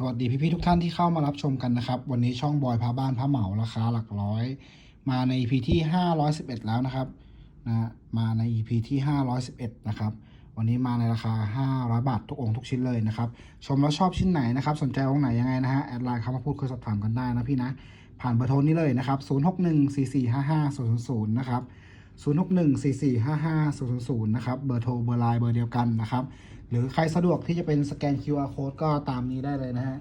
สวัสดีพี่ๆทุกท่านที่เข้ามารับชมกันนะครับ วันนี้ช่องบอยพาบ้านพาเหมาราคาหลักร้อย มาใน EP ที่ 511 แล้วนะครับนะมาใน EP ที่ 511 นะครับ วันนี้มาในราคา 500 บาททุกองค์ทุกชิ้นเลยนะครับ ชมแล้วชอบชิ้นไหนนะครับ สนใจองค์ไหนยังไงนะฮะแอดไลน์เข้ามาพูดคุยสอบถามกันได้นะพี่นะ ผ่านเบอร์โทรนี้เลยนะครับ 0614455000นะครับ 0614455000 นะครับ เบอร์โทร เบอร์ไลน์เบอร์เดียวกันนะครับ หรือใครสะดวกที่จะเป็นสแกน QR code ก็ตามนี้ได้เลยนะฮะ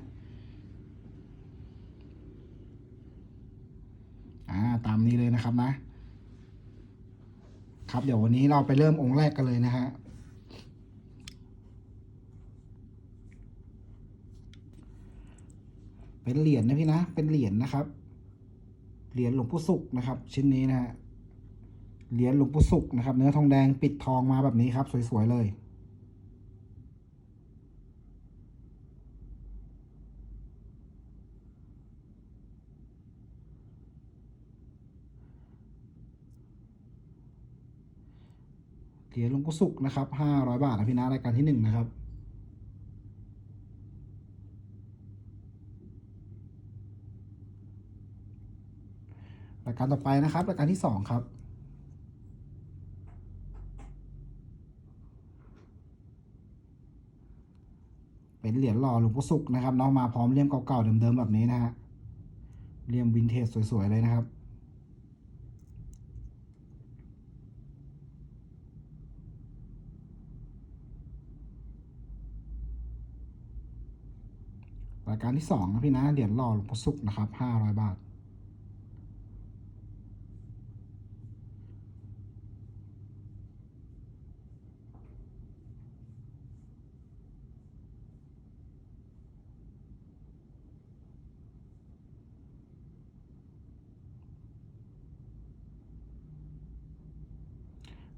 อ่าตามนี้เลยนะครับนะ ครับเดี๋ยววันนี้เราไปเริ่มองค์แรกกันเลยนะฮะเป็นเหรียญนะพี่นะ เป็นเหรียญนะครับ เหรียญหลวงปู่ศุกร์นะครับ ชิ้นนี้นะฮะ เหรียญหลวงปู่ศุกนะครับ เนื้อทองแดงปิดทองมาแบบนี้ครับ สวย ๆ เลย เหรียญหลวงปู่ศุกนะครับห้าร้อยบาทนะพี่นะรายการที่หนึ่งนะครับรายการต่อไปนะครับรายการที่สองครับ เป็นเหรียญหล่อหลวงพ่อสุกนะครับเน้องมาพร้อมเลี่ยมเก่าๆเดิมๆแบบนี้นะฮะเลี่ยมวินเทจสวยๆเลยนะครับรายการที่สองนะพี่นะเหรียญหล่อหลวงพ่อสุกนะครับห้าร้อยบาท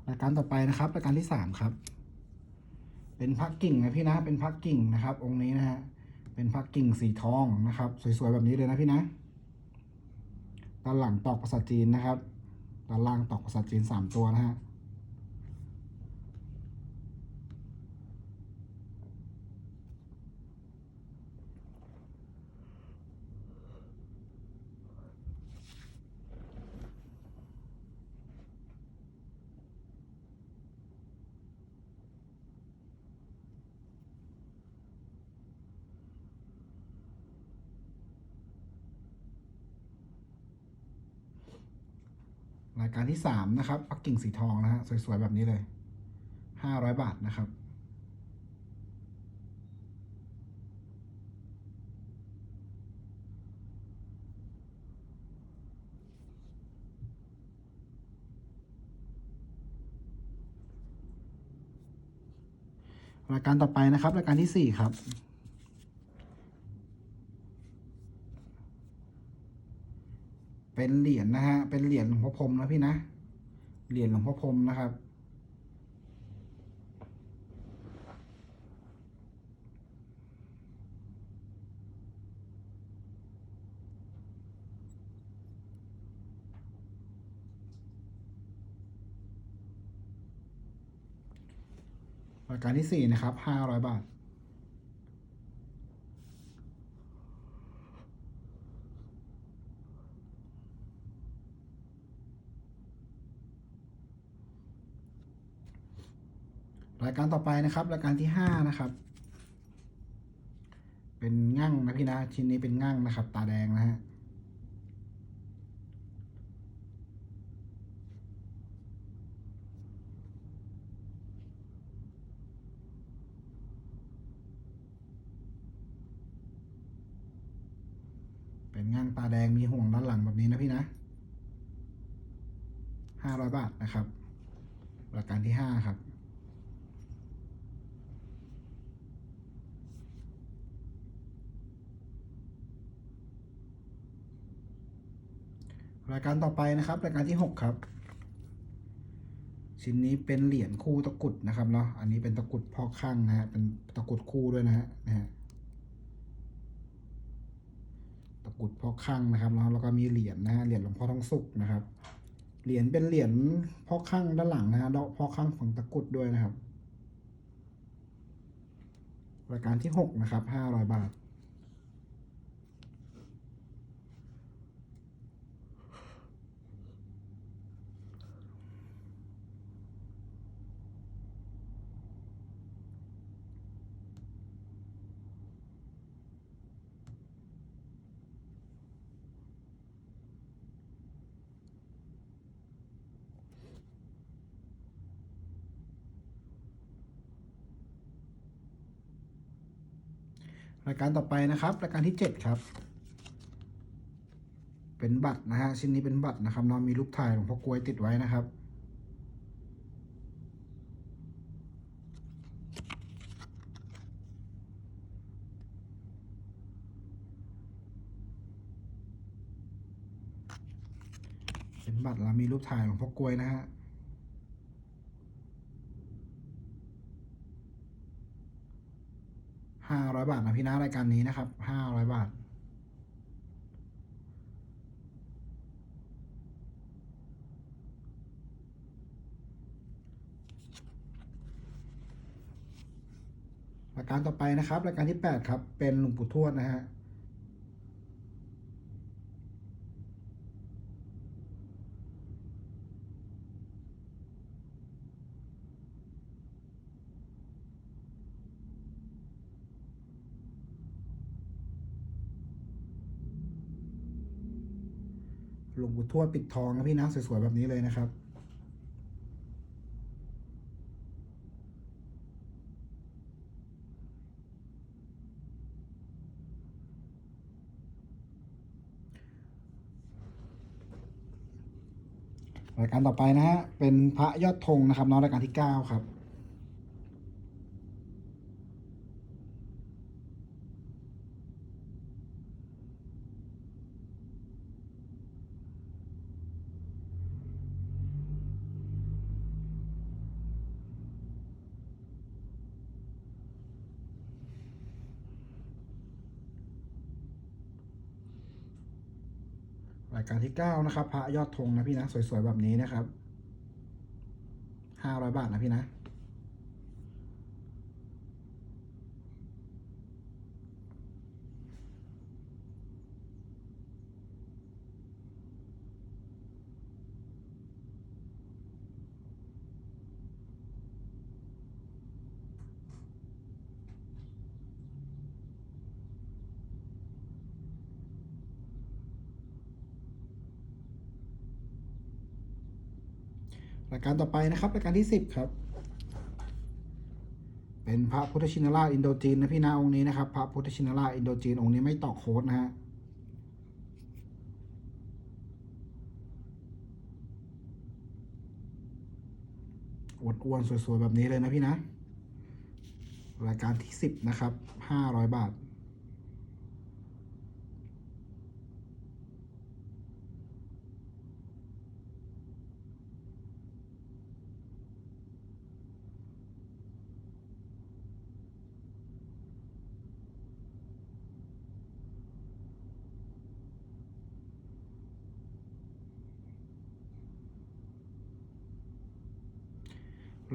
รายการต่อไปนะครับรายการที่สามครับ เป็นพักกิ่งนะพี่นะ เป็นพักกิ่งนะครับ องค์นี้นะฮะเป็นพักกิ่งสีทองนะครับ สวยๆแบบนี้เลยนะพี่นะด้านหลังตอกภาษาจีนนะครับด้านล่างตอกภาษาจีนสามตัวนะฮะ รายการที่สามนะครับปักกิ่งสีทองนะฮะสวยๆแบบนี้เลยห้าร้อยบาทนะครับรายการต่อไปนะครับ รายการที่สี่ครับ เป็นเหรียญนะฮะ เป็นเหรียญหลวงพ่อพรมนะพี่นะ เหรียญหลวงพ่อพรมนะครับ รายการที่สี่นะครับห้าร้อยบาท รายการ ต่อไปนะครับรายการที่ห้านะครับ เป็นงั่งนะพี่นะชิ้นนี้เป็นงั่งนะครับ ตาแดงนะฮะเป็นงั่งตาแดงมีห่วงด้านหลังแบบนี้นะพี่นะห้าร้อยบาทนะครับรายการที่ห้าครับ รายการต่อไปนะครับ รายการที่หกครับ ชิ้นนี้เป็นเหรียญคู่ตะกุดนะครับเนาะอันนี้เป็นตะกุดพอกข้างนะฮะเป็นตะกุดคู่ด้วยนะฮะนะฮะตะกุดพอกข้างนะครับแล้วแล้วก็มีเหรียญนะฮะเหรียญหลวงพ่อทองสุกนะครับ เหรียญเป็นเหรียญพอกข้างด้านหลังนะฮะแล้วพอกข้างของตะกุดด้วยนะครับ รายการที่หกนะครับห้าร้อยบาท รายการต่อไปนะครับ รายการที่เจ็ดครับ เป็นบัตรนะฮะชิ้นนี้เป็นบัตรนะครับเนาะมีรูปถ่ายหลวงพ่อกลวยติดไว้นะครับ เป็นบัตรแล้วมีรูปถ่ายหลวงพ่อกลวยนะฮะ ห้าร้อยบาทนะพี่นะรายการนี้นะครับห้าร้อยบาท รายการต่อไปนะครับ รายการที่แปดครับ เป็นหลวงปู่ทวดนะฮะ หลวงปู่ทวดปิดทองนะพี่นะสวยๆแบบนี้เลยนะครับ รายการต่อไปนะฮะเป็นพระยอดธงนะครับน้องรายการที่เก้าครับ รายการที่เก้านะครับ พระยอดธงนะพี่นะ สวยๆ แบบนี้นะครับห้าร้อยบาทนะพี่นะ ราย การต่อไปนะครับรายการที่สิบครับ เป็นพระพุทธชินราชอินโดจีนนะพี่นะองค์นี้นะครับ พระพุทธชินราชอินโดจีนองค์นี้ไม่ตอกโค้ดนะฮะอ้วนๆสวยๆแบบนี้เลยนะพี่นะ รายการที่สิบนะครับห้าร้อยบาท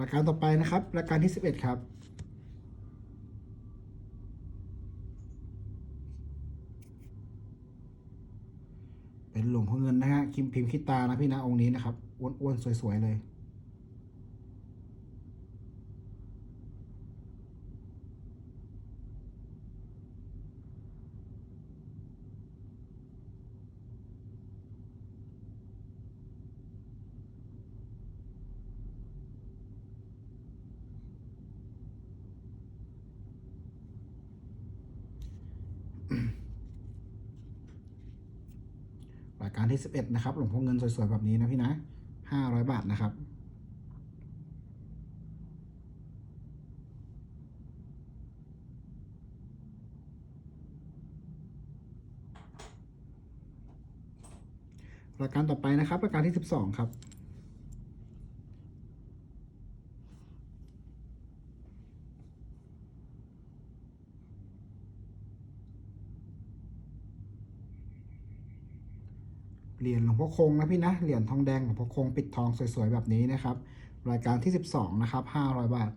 รายการต่อไปนะครับรายการที่สิบเอ็ดครับ เป็นหลวงพ่อเงินนะฮะคิมพิมพ์คิดตานะพี่นะองค์นี้นะครับอ้วนๆสวยๆเลย การที่สิบเอ็ดนะครับ หลวงพ่อเงินสวยๆ แบบนี้นะพี่นะห้าร้อยบาทนะครับ รายการต่อไปนะครับรายการที่สิบสองครับ เหรียญหลว งพ่อคงนะพี่นะ เหรียญทองแดงหลวงพ่อคงปิดทองสวยๆแบบนี้นะครับ รายการที่ 12 นะครับ 500 บาท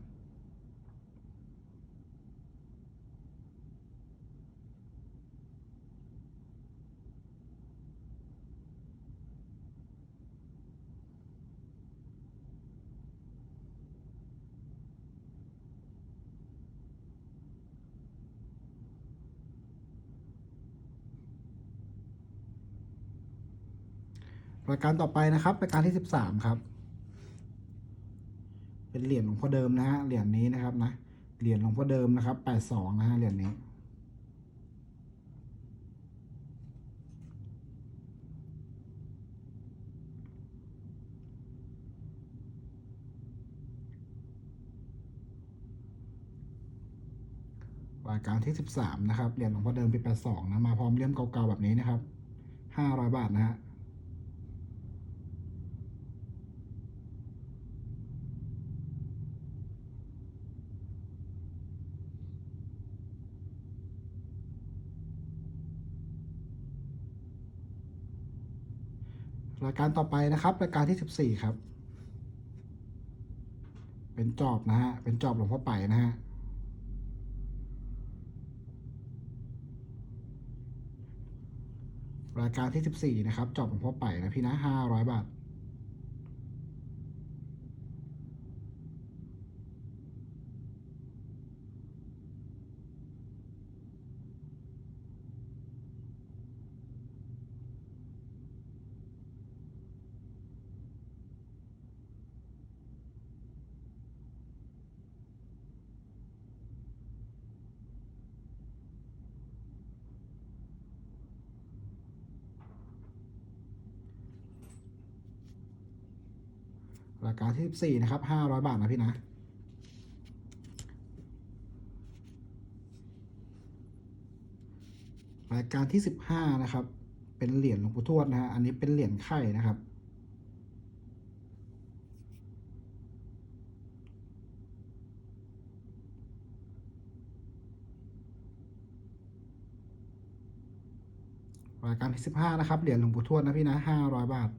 ายการต่อไปนะครับรายการที่สิบสามครับ เป็นเหรียญหลวงพ่อเดิมนะฮะเหรียญนี้นะครับนะเหรียญหลวงพ่อเดิมนะครับแปดสองนะฮะเหรียญนี้รายการที่ 13 นะครับ เหรียญหลวงพ่อเดิมปี82นะ มาพร้อมเลี่ยมเก่าๆ แบบนี้นะครับ 500 บาทนะฮะ รายการต่อไปนะครับ รายการที่สิบสี่ครับ เป็นจอบนะฮะ เป็นจอบหลวงพ่อไปนะฮะรายการที่สิบสี่นะครับ จอบหลวงพ่อไปนะพี่นะห้าร้อยบาท รายการที่สิบสี่นะครับห้าร้อยบาทนะพี่นะรายการที่สิบห้านะครับ เป็นเหรียญหลวงปู่ทวดนะฮะอันนี้เป็นเหรียญไข่นะครับรายการที่สิบห้านะครับเหรียญหลวงปู่ทวดนะพี่นะห้าร้อยบาท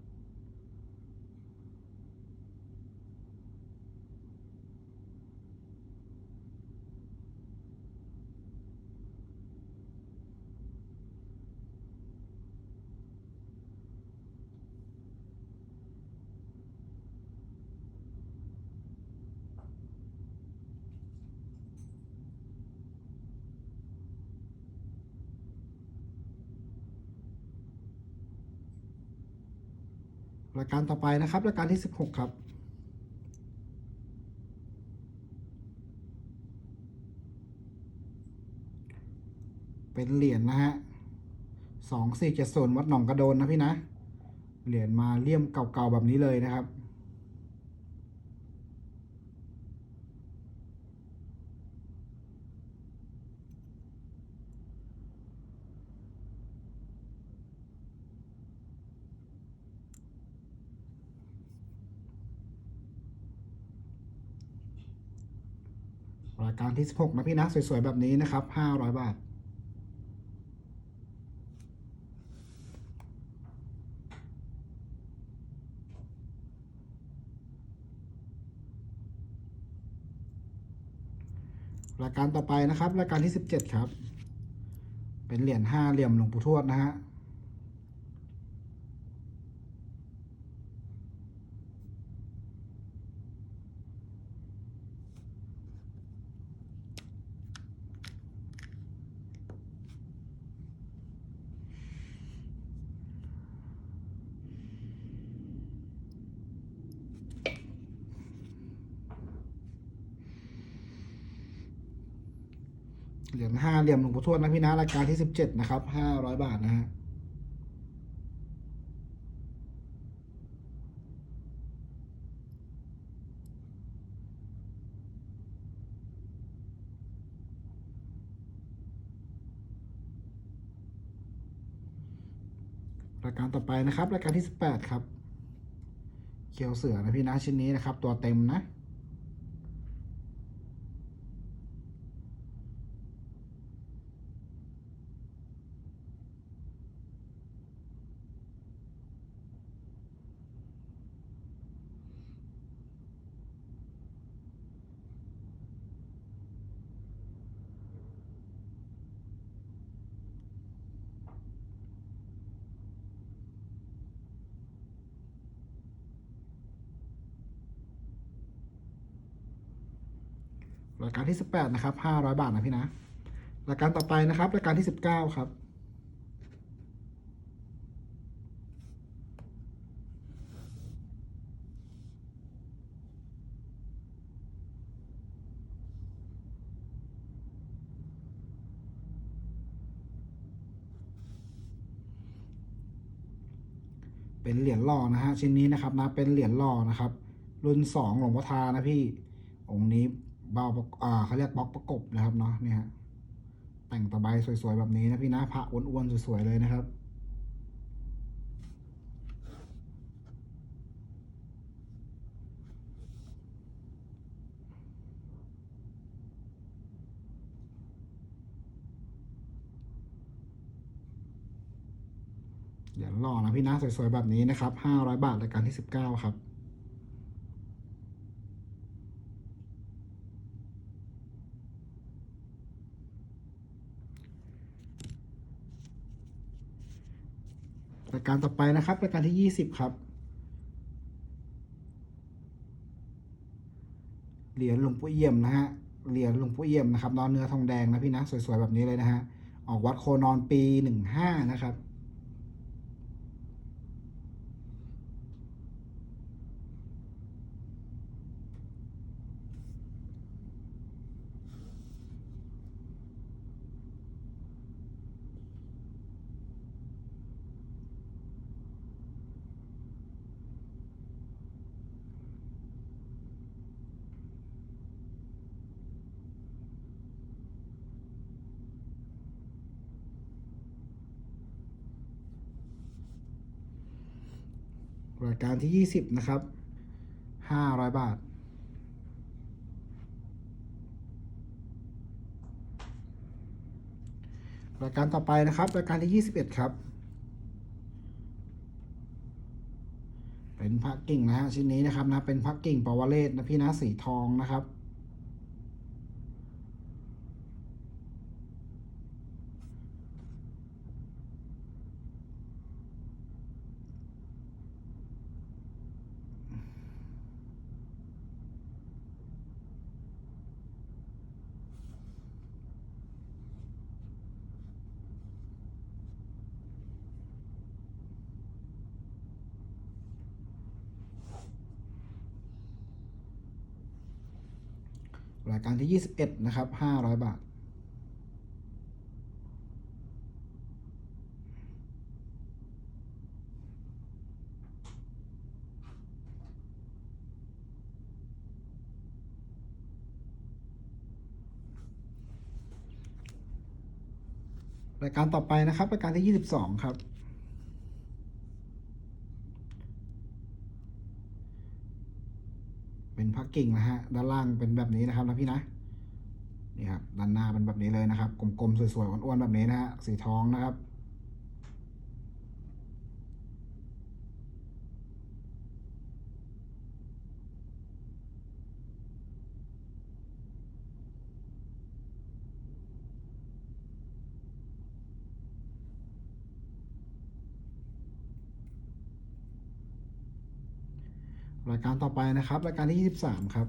รายการต่อไปนะครับรายการที่สิบหกครับเป็นเหรียญนะฮะสองสี่เจ็ดศูนย์วัดหนองกระโดนนะพี่นะ เหรียญมาเลี่ยมเก่าๆแบบนี้เลยนะครับ การที่ 16 นะพี่นะ สวย ๆ แบบนี้นะครับ 500 บาท รายการต่อไปนะครับ รายการที่ 17 ครับ เป็นเหรียญห้าเหลี่ยมหลวงปู่ทวดนะฮะ เหรียญห้าเหลี่ยมหลวง ปู่ทวดนะพี่นะรายการที่สิบเจ็ดนะครับห้าร้อยบาทนะฮะรายการต่อไปนะครับ รายการที่สิบแปดครับ เขียวเสือนะพี่นะชิ้นนี้นะครับ ตัวเต็มนะ ที่ 18 นะครับ 500 บาทนะพี่นะรายการต่อไปนะครับรายการที่ 19 ครับเป็นเหรียญหล่อนะฮะชิ้นนี้นะครับนะเป็นเหรียญหล่อนะครับ รุ่นสองหลวงพ่อทานะพี่องค์นี้ เบาอ่าเขาเรียกบล็อกประกบนะครับเนาะเนี่ยฮะแต่งตะไบสวยๆแบบนี้นะพี่นะพระอ้วนๆสวยๆเลยนะครับเดี๋ยวรอนะพี่นะสวยๆแบบนี้นะครับห้าร้อยบาทรายการที่สิบเก้าครับายการต่อไปนะครับรายการที่ยี่สิบครับ เหรียญหลวงปู่เอี่ยมนะฮะ เหรียญหลวงปู่เอี่ยมนะครับนอนเนื้อทองแดงนะพี่นะ สวยๆ แบบนี้เลยนะฮะ ออกวัดโคนอนปีหนึ่งห้านะครับ รายการที่ยี่สิบนะครับห้าร้อยบาท รายการต่อไปนะครับ รายการที่ยี่สิบเอ็ดครับ เป็นพระกิ่งนะฮะชิ้นนี้นะครับนะเป็นพระกิ่งปวเรศนะพี่นะสีทองนะครับ ที่ยี่สิบเอ็ดนะครับห้าร้อยบาท รายการต่อไปนะครับ รายการที่ยี่สิบสองครับ เป็นพั กกิ่งนะฮะด้านล่างเป็นแบบนี้นะครับนะพี่นะนี่ครับด้านหน้าเป็นแบบนี้เลยนะครับ กลมๆสวยๆอ้วนๆแบบนี้นะฮะสีทองนะครับายการต่อไปนะครับรายการที่ 23 ครับ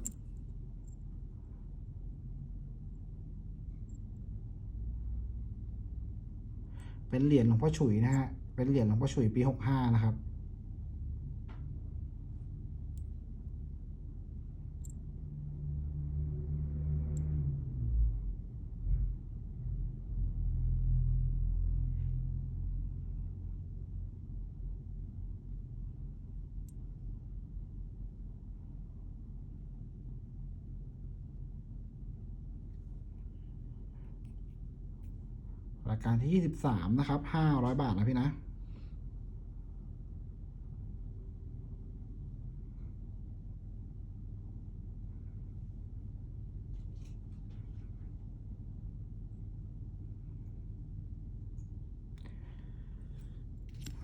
เป็นเหรียญหลวงพ่อฉุยนะฮะ เป็นเหรียญหลวงพ่อฉุยปี 65 นะครับายการที่23นะครับ500บาทนะพี่นะ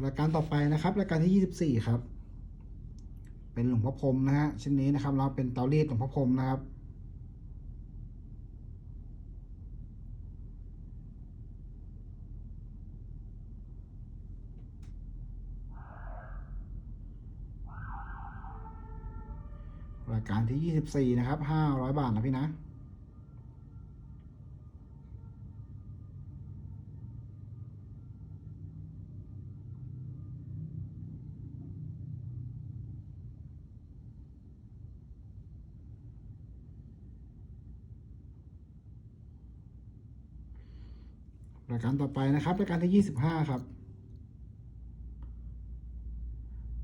รายการต่อไปนะครับ รายการที่24ครับ เป็นหลวงพ่อพรมนะฮะชิ้นนี้นะครับ เราเป็นเตารีดหลวงพ่อพรมนะครับ การที่ 24 นะครับ 500 บาทนะพี่นะรายการต่อไปนะครับรายการที่25ครับ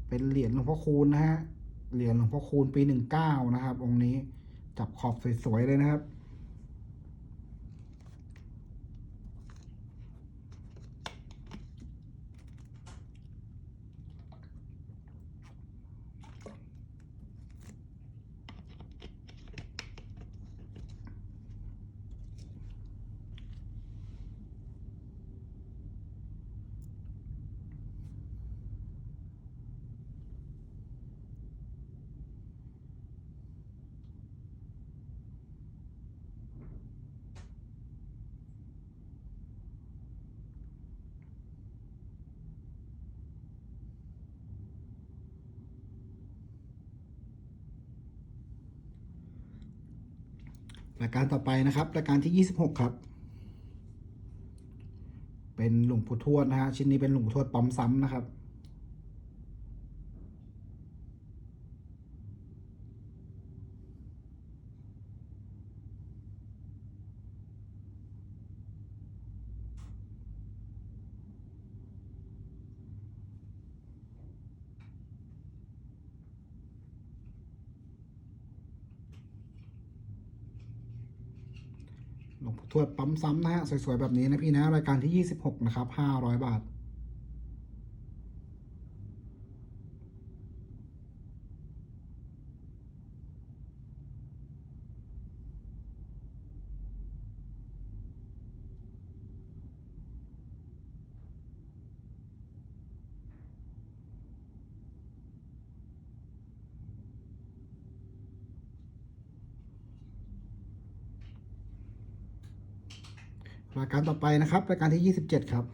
เป็นเหรียญหลวงพ่อคูณนะฮะ เหรียญหลวงพ่อคูณปีหนึ่งเก้านะครับ องค์นี้จับขอบสวยๆเลยนะครับ รายการต่อไปนะครับรายการที่ 26 ครับ เป็นหลวงปู่ทวดนะฮะชิ้นนี้เป็นหลวงปู่ทวดปั๊มซ้ำนะครับ หลวงปู่ทวดปั๊มซ้ำนะฮะสวยๆแบบนี้นะพี่นะรายการที่ 26 นะครับ 500 บาท ราย การต่อไปนะครับรายการที่27ครับ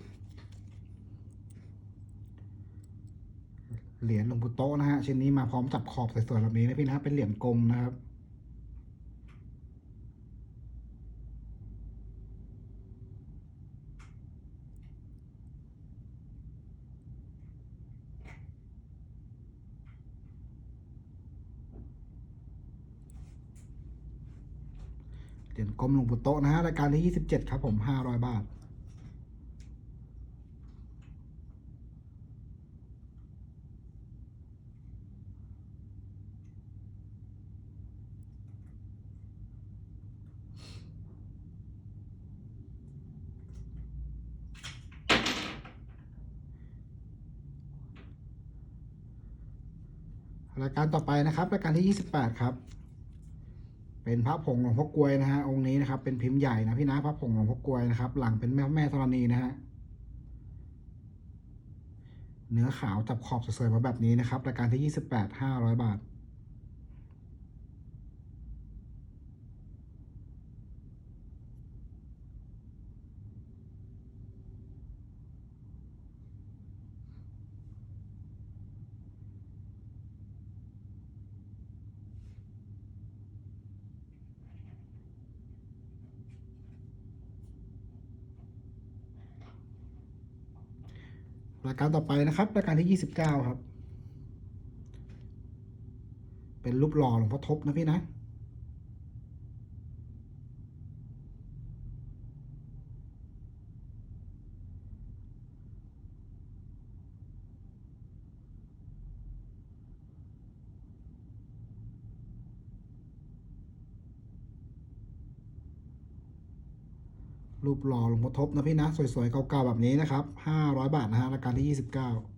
เหรียญหลวงปู่โตะนะฮะชิ้นนี้มาพร้อมจับขอบสวยๆแบบนี้นะพี่นะเป็นเหรียญกลมนะครับ เหรียญกล มหลวงปู่โตนะฮะรายการที่ 27 ครับผม 500 บาท รายการต่อไปนะครับ รายการที่ 28 ครับ เป็นพระผงหลวงพ่อกลวยนะฮะองค์นี้นะครับ เป็นพิมพ์ใหญ่นะพี่นะพระผงหลวงพ่อกลวยนะครับ หลังเป็นแม่แม่ธรณีนะฮะเนื้อขาวจับขอบสวยๆมาแบบนี้นะครับรายการที่28 500บาทราย การต่อไปนะครับรายการที่ 29 ครับ เป็นรูปหล่อหลวงพ่อทบนะพี่นะ รูปหล่อหลวงพ่อทบนะพี่นะ สวยๆ เก่าๆ แบบนี้นะครับ 500 บาทนะฮะราคาที่ 29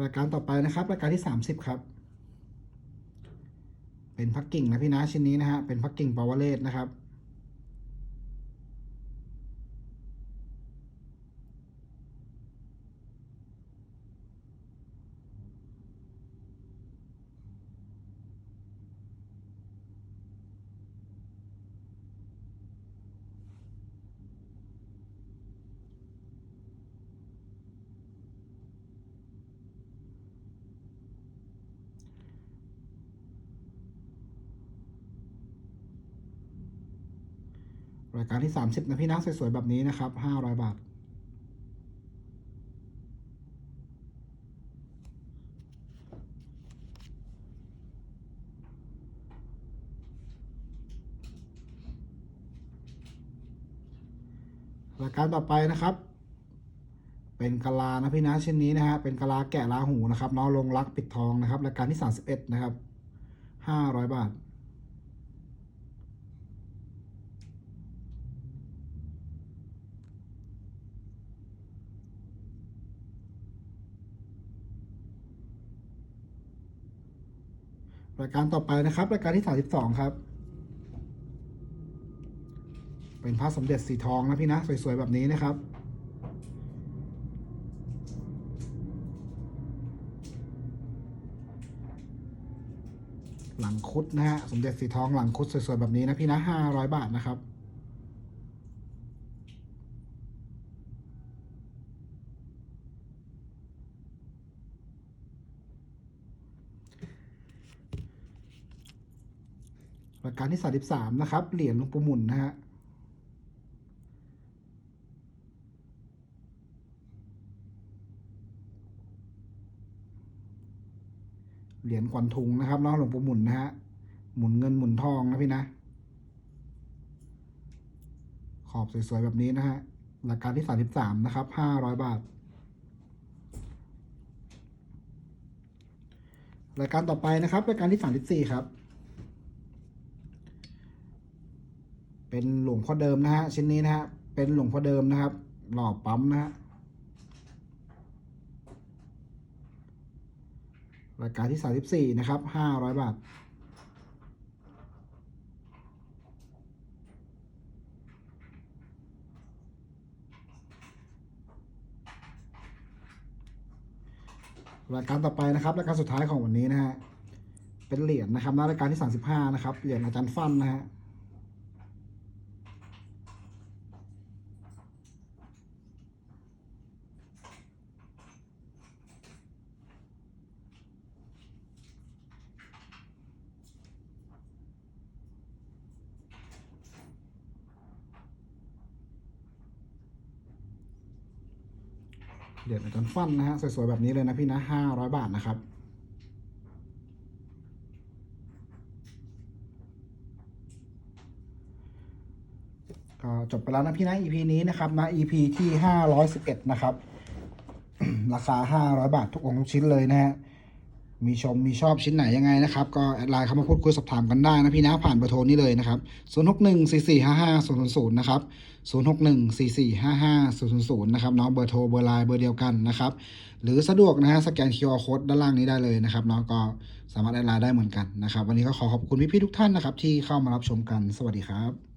รายการต่อไปนะครับ รายการที่ 30 ครับ เป็นพักกิ่งนะพี่นะชิ้นนี้นะฮะเป็นพักกิ่งปาวเลสนะครับ รายการที่ 30 นะพี่นะสวยๆแบบนี้นะครับ 500 บาท รายการต่อไปนะครับ เป็นกะลานะพี่นะชิ้นนี้นะฮะเป็นกะลาแกะลาหูนะครับเนาะลงรักปิดทองนะครับรายการที่ 31 นะครับ 500 บาท รายการต่อไปนะครับ รายการที่ 32 ครับ เป็นพระสมเด็จสีทองนะพี่นะ สวยๆ แบบนี้นะครับ หลังคุดนะฮะ สมเด็จสีทองหลังคุดสวยๆ แบบนี้นะพี่นะ 500 บาทนะครับ รายการที่สามสิบสามนะครับ เหรียญหลวงปู่หมุนนะฮะเหรียญขวัญถุงนะครับเนาะหลวงปู่หมุนนะฮะหมุนเงินหมุนทองนะพี่นะ ขอบสวยๆแบบนี้นะฮะรายกการที่สามสิบสามนะครับห้าร้อยบาทรายการต่อไปนะครับรายการที่สามสิบสี่ครับ เป็นหลวงพ่อเดิมนะฮะชิ้นนี้นะฮะเป็นหลวงพ่อเดิมนะครับ หล่อปั๊มนะฮะรายการที่34นะครับ500บาท รายการต่อไปนะครับรายการสุดท้ายของวันนี้นะฮะเป็นเหรียญนะครับณรายการที่35นะครับเหรียญอาจารย์ฟันนะฮะ เหรียญอาจารย์ฟันนะฮะสวยๆแบบนี้เลยนะพี่นะห้าร้อยบาทนะครับก็จบไปแล้วนะพี่นะ EP นี้นะครับนะ EP ที่ 511 นะครับ ราคา 500 บาททุกองค์ทุกชิ้นเลยนะฮะ มีชมมีชอบชิ้นไหนยังไงนะครับ ก็แอดไลน์เข้ามาพูดคุยสอบถามกันได้นะพี่นะผ่านเบอร์โทรนี้เลยนะครับ 061 4455 000 นะครับ 061 4455 000 นะครับเนาะเบอร์โทรเบอร์ไลน์เบอร์เดียวกันนะครับ หรือสะดวกนะฮะสแกน QR Code ด้านล่างนี้ได้เลยนะครับเนาะก็สามารถแอดไลน์ได้เหมือนกันนะครับ วันนี้ก็ขอขอบคุณพี่ๆทุกท่านนะครับที่เข้ามารับชมกันสวัสดีครับ